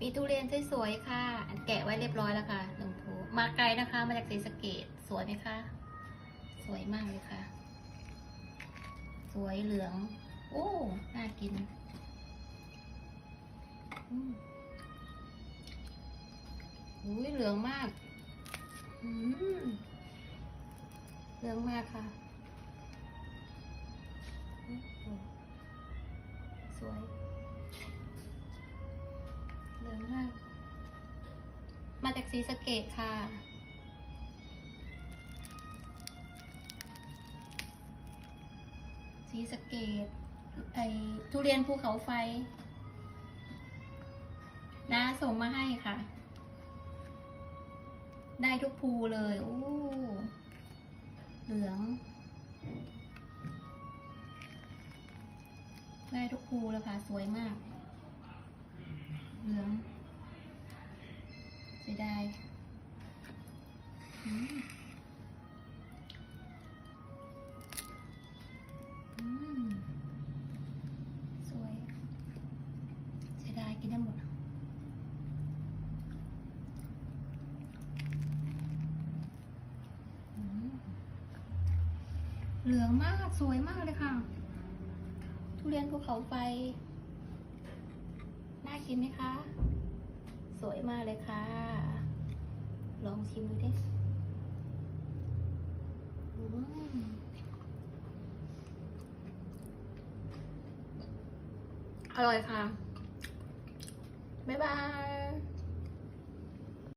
มีทุเรียนสวยๆค่ะ อันแกะไว้เรียบร้อยแล้วค่ะหนึ่งภูมาไกลนะคะ มาจากศรีสะเกดสวยไหมคะ สวยมากเลยค่ะ สวยเหลือง โอ้ น่ากินอุ้ยเหลืองมากเหลืองมากค่ะ สวย มาจากศรีสเกดค่ะศรีสเกดไอทุเรียนภูเขาไฟน้าส่งมาให้ค่ะ ได้ทุกภูเลยโอ้เหลือง ได้ทุกภูเลยค่ะ สวยมาก เหลืองเสี ยดายสวยเสียดายกินได้หมดเหลืองมากสวยมากเลยค่ะ ทุเรียนภูเขาไฟ น่ากินไหมคะ สวยมากเลยค่ะ ลองชิมดูดิอร่อยค่ะ บ๊ายบาย